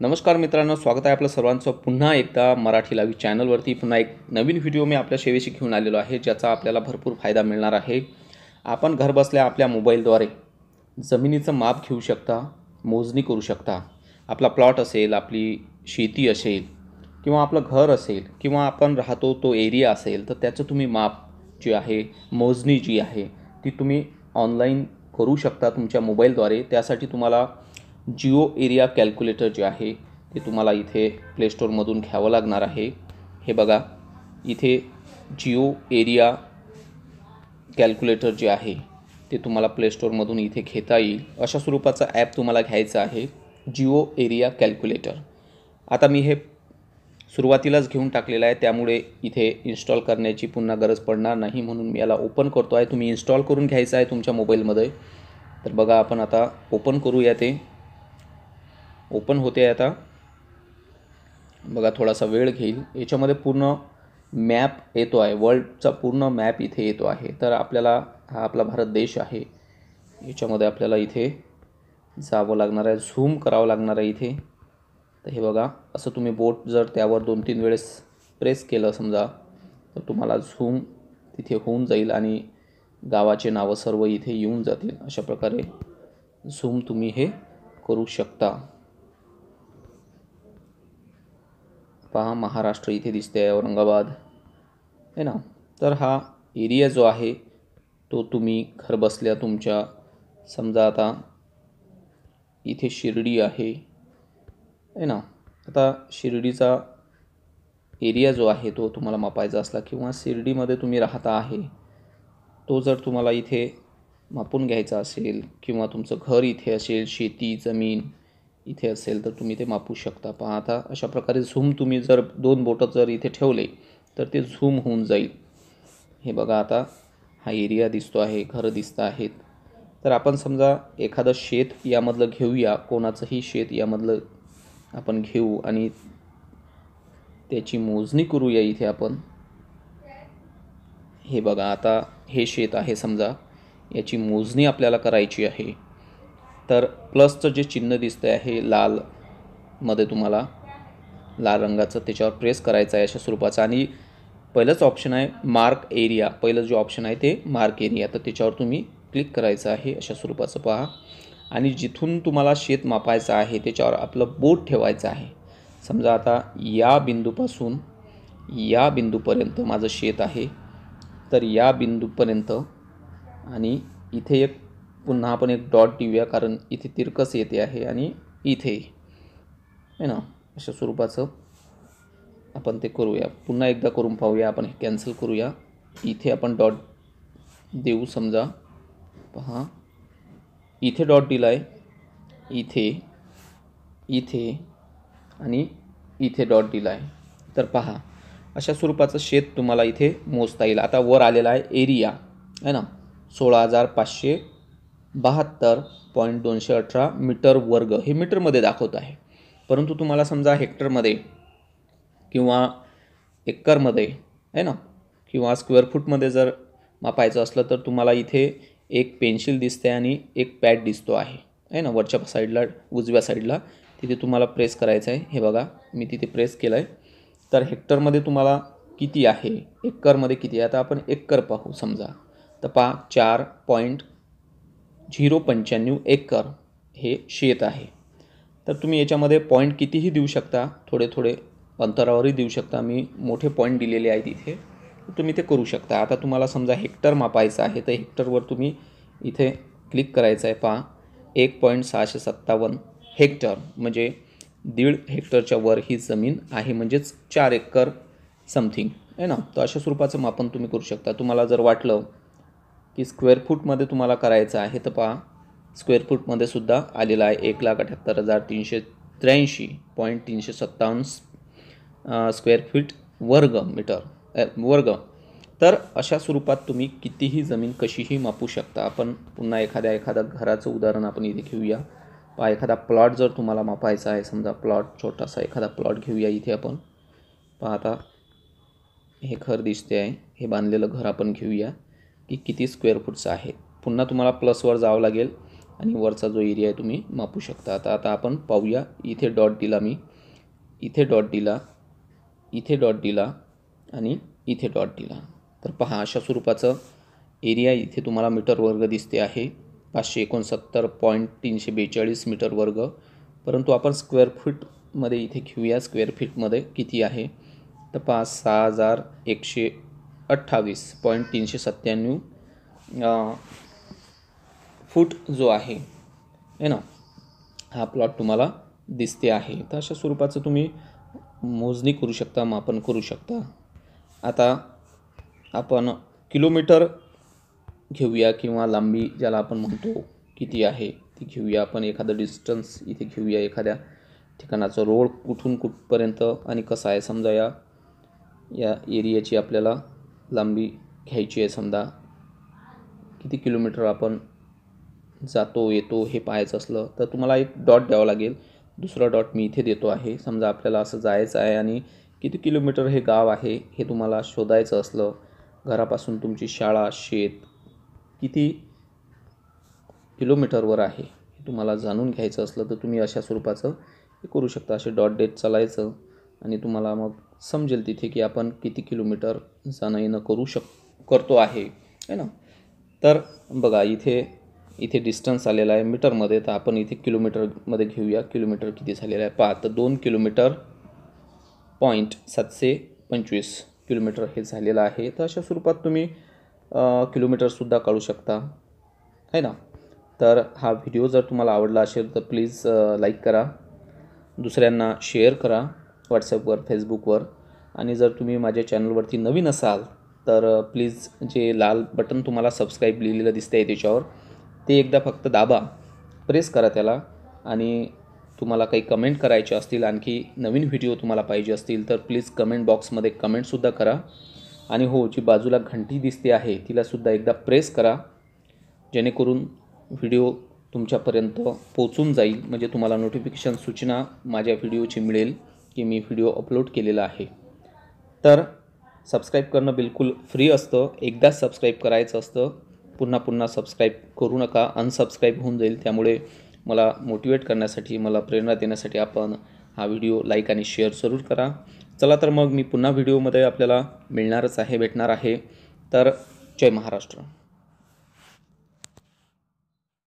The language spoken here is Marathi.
नमस्कार मित्रांनो स्वागत आहे आपलं सर्वांचं पुन्हा एकदा मराठी लावी चॅनलवरती. पुन्हा एक नवीन व्हिडिओ मी आपल्या सेवेशी घेऊन आलेलो आहे ज्याचा आपल्याला भरपूर फायदा मिळणार आहे. आपण घरबसल्या आपल्या मोबाईलद्वारे जमिनीचं माप घेऊ शकता मोजणी करू शकता. आपला प्लॉट असेल आपली शेती असेल किंवा आपलं घर असेल किंवा आपण राहतो तो एरिया असेल तर त्याचं तुम्ही माप जे आहे मोजणी जी आहे ती तुम्ही ऑनलाईन करू शकता तुमच्या मोबाईलद्वारे. त्यासाठी तुम्हाला जिओ एरिया कॅल्क्युलेटर जे आहे ते तुम्हाला इथे प्लेस्टोरमधून घ्यावं लागणार आहे. हे बघा इथे जिओ एरिया कॅल्क्युलेटर जे आहे ते तुम्हाला प्लेस्टोरमधून इथे घेता येईल. अशा स्वरूपाचा ॲप तुम्हाला घ्यायचा आहे जिओ एरिया कॅल्क्युलेटर. आता मी हे सुरुवातीलाच घेऊन टाकलेलं आहे त्यामुळे इथे इन्स्टॉल करण्याची पुन्हा गरज पडणार नाही म्हणून मी याला ओपन करतो आहे तुम्ही इन्स्टॉल करून घ्यायचं आहे तुमच्या मोबाईलमध्ये तर बघा आपण आता ओपन करूया ते. ओपन होते आता. बघा थोडासा वेळ घेईल. याच्यामध्ये पूर्ण मॅप येतो आहे. वर्ल्डचा पूर्ण मॅप इथे येतो आहे. तर आपल्याला हा आपला भारत देश आहे. याच्यामध्ये आपल्याला इथे जावं लागणार आहे. झूम करावं लागणार आहे इथे. तर हे बघा असं तुम्ही बोट जर त्यावर दोन तीन वेळेस प्रेस केलं समजा तर तुम्हाला झूम तिथे होऊन जाईल आणि गावाचे नावं सर्व इथे येऊन जातील. अशा प्रकारे झूम तुम्ही हे करू शकता. पहा महाराष्ट्र इथे दिसते आहे औरंगाबाद. आहे ना? तर हा एरिया जो आहे तो तुम्ही घरबसल्या तुमच्या समजा आता इथे शिर्डी आहे. आहे ना? आता शिर्डीचा एरिया जो आहे तो तुम्हाला मापायचा असला किंवा शिर्डीमध्ये तुम्ही राहता आहे तो जर तुम्हाला इथे मापून घ्यायचा असेल किंवा तुमचं घर इथे असेल शेती जमीन इथे असेल तर तुम्ही ते मापू शकता. पहा आता अशा प्रकारे झूम तुम्ही जर दोन बोटं जर इथे ठेवले तर ते झूम होऊन जाईल. हे बघा आता हा एरिया दिसतो आहे घरं दिसतं आहेत. तर आपण समजा एखादं शेत यामधलं घेऊया कोणाचंही शेत यामधलं आपण घेऊ आणि त्याची मोजणी करूया इथे आपण. हे बघा आता हे शेत आहे समजा याची मोजणी आपल्याला करायची आहे. तर प्लसचं जे चिन्ह दिसतं आहे लालमध्ये तुम्हाला लाल रंगाचं त्याच्यावर प्रेस करायचं आहे अशा स्वरूपाचं. आणि पहिलंच ऑप्शन आहे मार्क एरिया पहिलं जे ऑप्शन आहे ते मार्क एरिया तर त्याच्यावर तुम्ही क्लिक करायचं आहे अशा स्वरूपाचं पहा. आणि जिथून तुम्हाला शेत मापायचं आहे त्याच्यावर आपलं बोट ठेवायचं आहे. समजा आता या बिंदूपासून या बिंदूपर्यंत माझं शेत आहे. तर या बिंदूपर्यंत आणि इथे एक पुन्हा आपण एक डॉट देऊया कारण इथे तिरकस येते आहे आणि इथे. आहे ना? अशा स्वरूपाचं आपण ते करूया. पुन्हा एकदा करून पाहूया आपण हे कॅन्सल करूया. इथे आपण डॉट देऊ समजा. पहा. इथे डॉट दिला आहे इथे. इथे. आणि इथे डॉट दिला आहे तर पहा. अशा स्वरूपाचं शेत तुम्हाला इथे मोजता येईल. आता वर आलेला आहे एरिया. है ना? सोळा हजार पाचशे बहात्तर पॉईंट दोनशे अठरा मीटर वर्ग हे मीटरमध्ये दाखवत आहे. परंतु तुम्हाला समजा हेक्टरमध्ये किंवा एकरमध्ये आहे ना किंवा स्क्वेअर फूटमध्ये जर मापायचं असलं तर तुम्हाला इथे एक पेन्सिल दिसते आणि एक पॅड दिसतो आहे आहे ना वरच्या साईडला उजव्या साईडला. तिथे तुम्हाला प्रेस करायचं आहे हे बघा मी तिथे प्रेस केलं आहे तर हेक्टरमध्ये तुम्हाला किती आहे? एकरमध्ये किती आहे? आता आपण एकर पाहू समजा. तर पहा चार पॉईंट झिरो पंच्याण्णव एकर हे शेत आहे. तर तुम्ही याच्यामध्ये पॉईंट कितीही देऊ शकता थोडे थोडे अंतरावरही देऊ शकता. मी मोठे पॉईंट दिलेले आहेत इथे. तुम्ही ते करू शकता. आता तुम्हाला समजा हेक्टर मापायचं आहे तर हेक्टरवर तुम्ही इथे क्लिक करायचं आहे. पहा एक पॉईंट सहाशे सत्तावन्न हेक्टर म्हणजे दीड हेक्टरच्या वर ही जमीन आहे म्हणजेच चार एकर समथिंग आहे ना? तर अशा स्वरूपाचं मापन तुम्ही करू शकता. तुम्हाला जर वाटलं की स्क्वेअर फूटमध्ये तुम्हाला करायचं आहे तर पहा. स्क्वेअर फूटमध्ये सुद्धा आलेला आहे एक लाख अठ्याहत्तर हजार तीनशे त्र्याऐंशी पॉईंट तीनशे सत्तावन्न स्क्वेअर फीट वर्ग मीटर वर्ग. तर अशा स्वरूपात तुम्ही कितीही जमीन कशीही मापू शकता. आपण पुन्हा एखाद्या एखाद्या घराचं उदाहरण आपण इथे घेऊया. पहा एखादा प्लॉट जर तुम्हाला मापायचा आहे समजा प्लॉट छोटासा एखादा प्लॉट घेऊया इथे आपण. पहा आता हे घर दिसते आहे. हे बांधलेलं घर आपण घेऊया. की किती स्क्वेअर फूटचं आहे. पुन्हा तुम्हाला प्लसवर जावं लागेल आणि वरचा जो एरिया आहे तुम्ही मापू शकता. आता आता आपण पाहूया. इथे डॉट दिला मी. इथे डॉट दिला. इथे डॉट दिला. आणि इथे डॉट दिला. तर पहा अशा स्वरूपाचं एरिया इथे तुम्हाला मीटर वर्ग दिसते आहे. पाचशे एकोणसत्तर पॉईंट तीनशे बेचाळीस मीटर वर्ग. परंतु आपण स्क्वेअर फीटमध्ये इथे घेऊया. स्क्वेअर फीटमध्ये किती आहे? तर पाच सहा हजार एकशे अठ्ठावीस पॉईंट तीनशे सत्त्याण्णव फूट जो आहे है ना? हा प्लॉट तुम्हाला दिसते आहे. तर अशा स्वरूपाचं तुम्ही मोजणी करू शकता मापन करू शकता. आता आपण किलोमीटर घेऊया किंवा लांबी ज्याला आपण म्हणतो किती आहे ती घेऊया. आपण एखादं डिस्टन्स इथे घेऊया एखाद्या ठिकाणाचं रोड कुठून कुठपर्यंत आणि कसं आहे? समजा या या एरियाची आपल्याला लांबी घ्यायची आहे समजा. किती किलोमीटर आपण जातो येतो हे पाहायचं असलं तर तुम्हाला एक डॉट द्यावं लागेल. दुसरा डॉट मी इथे देतो आहे. समजा आपल्याला असं जायचं आहे आणि किती किलोमीटर हे गाव आहे हे तुम्हाला शोधायचं असलं घरापासून तुमची शाळा शेत किती किलोमीटरवर आहे हे तुम्हाला जाणून घ्यायचं असलं तर तुम्ही अशा स्वरूपाचं हे करू शकता. असे डॉट डेट चालायचं. आणि तुम्हाला मग समजेल तिथे की आपण किती किलोमीटर जाणं येणं करू शक करतो आहे है ना? तर बघा इथे इथे डिस्टन्स आलेला आहे मीटरमध्ये तर आपण इथे किलोमीटरमध्ये घेऊया. किलोमीटर किती झालेलं आहे? पहा तर दोन किलोमीटर पॉईंट सातशे पंचवीस किलोमीटर हे झालेलं आहे. तर अशा स्वरूपात तुम्ही किलोमीटरसुद्धा काढू शकता है ना? तर हा व्हिडिओ जर तुम्हाला आवडला असेल तर प्लीज लाईक करा. दुसऱ्यांना शेअर करा. व्हॉट्सअपवर फेसबुकवर. आणि जर तुम्ही माझ्या चॅनलवरती नवीन असाल तर प्लीज जे लाल बटन तुम्हाला सबस्क्राईब लिहिलेलं दिसतं आहे त्याच्यावर ते एकदा फक्त दाबा. प्रेस करा त्याला. आणि तुम्हाला काही कमेंट करायचे असतील आणखी नवीन व्हिडिओ तुम्हाला पाहिजे असतील तर प्लीज कमेंट बॉक्समध्ये कमेंटसुद्धा करा. आणि हो जी बाजूला घंटी दिसते आहे तिलासुद्धा एकदा प्रेस करा. जेणेकरून व्हिडिओ तुमच्यापर्यंत पोचून जाईल. म्हणजे तुम्हाला नोटिफिकेशन सूचना माझ्या व्हिडिओची मिळेल. की मी व्हिडिओ अपलोड केलेला आहे. तर सबस्क्राईब करणं बिलकुल फ्री असतं. एकदाच सबस्क्राईब करायचं असतं पुन्हा पुन्हा सबस्क्राईब करू नका. अनसबस्क्राईब होऊन जाईल. त्यामुळे मला मोटिवेट करण्यासाठी मला प्रेरणा देण्यासाठी आपण हा व्हिडिओ लाईक आणि शेअर जरूर करा. चला तर मग मी पुन्हा व्हिडिओमध्ये आपल्याला मिळणारच आहे भेटणार आहे. तर जय महाराष्ट्र.